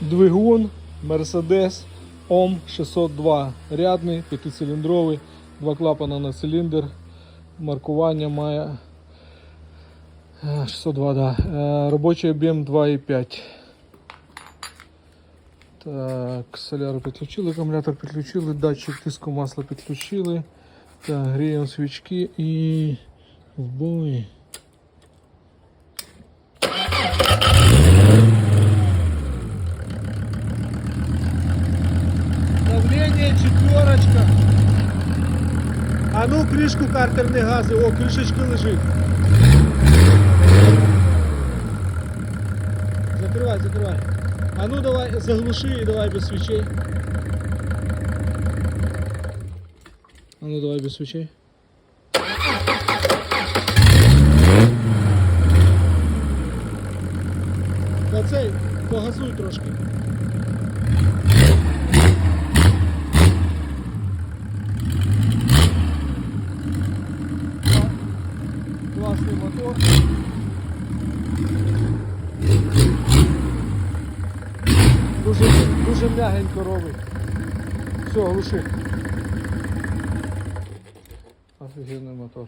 Двигун Mercedes OM 602 рядний, п'ятициліндровий, два клапана на циліндр. Маркування має е, 602, да. Е, Робочий об'єм 2,5. Так, соляру підключили, акумулятор підключили, датчик тиску масла підключили. Так, гріємо свічки і в бой. Давление четверочка. А ну кришку картерні гази, о, кришечка лежить. Закривай, закривай. А ну давай, заглуши и давай без свечей. А ну давай без свечей. Та погазуй трошки. Класний мотор. Дуже, дуже м'ягенько робить. Все, глуши. Офігенний мотор.